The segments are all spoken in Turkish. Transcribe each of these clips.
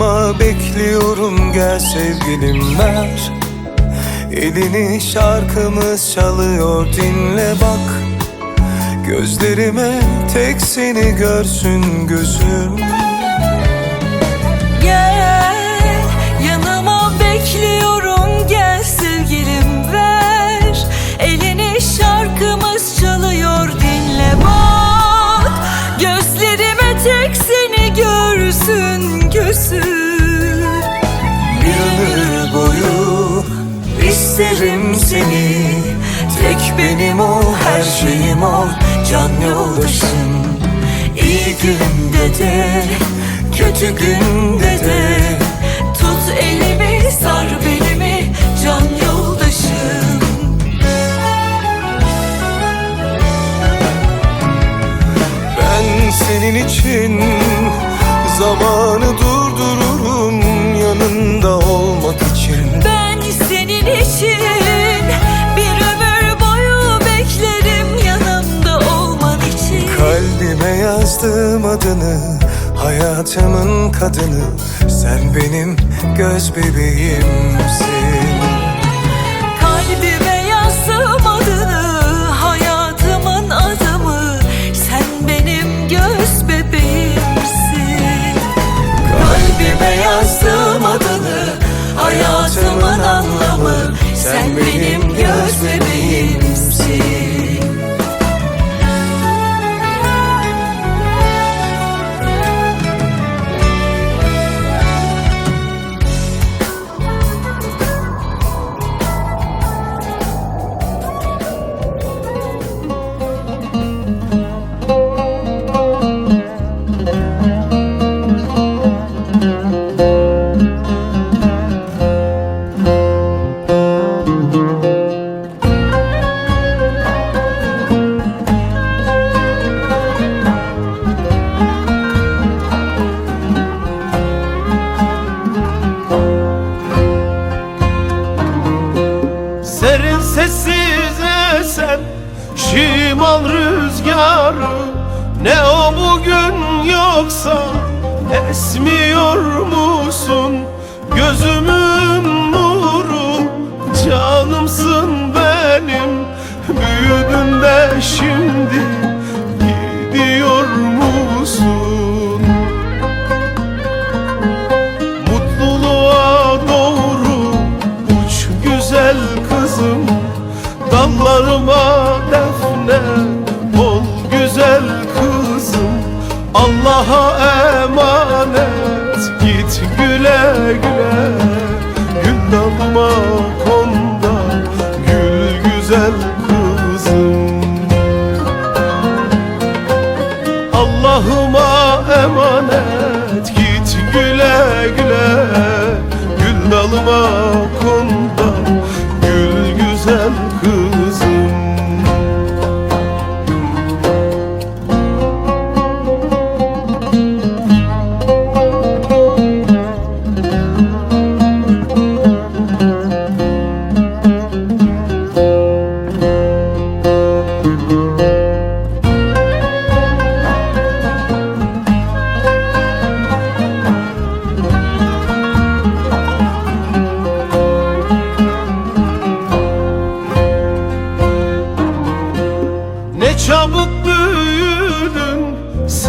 Yanıma bekliyorum gel sevgilim ver. Elini şarkımız çalıyor dinle bak. Gözlerime tek seni görsün gözüm isterim seni. Tek benim ol her şeyim ol. Can yoldaşım. İyi günde de kötü günde de. Tut elimi sar belimi can yoldaşım. Ben senin için zamanı adını hayatımın kadını. Sen benim göz bebeğimsin. Kalbime yazdım adını hayatımın adımı. Sen benim göz bebeğimsin. Kalbime yazdım adını hayatımın anlamı. Sen benim esmiyor musun? Gözümün nuru canımsın benim. Büyüdün de şimdi Allah'a emanet. Git güle güle. Gül dalıma konda. Gül güzel kızım Allah'ıma emanet. Git güle güle. Gül dalıma konda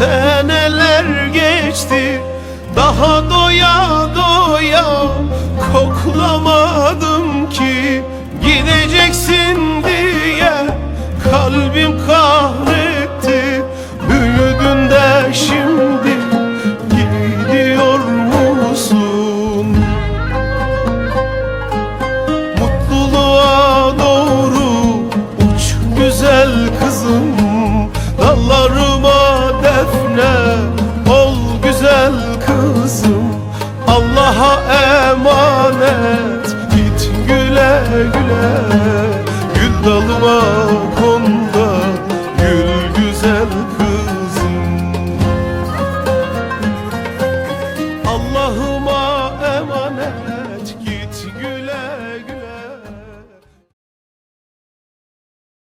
seneler geçti Daha doya doya koklamadım ki Gideceksin diye kalbim kahretti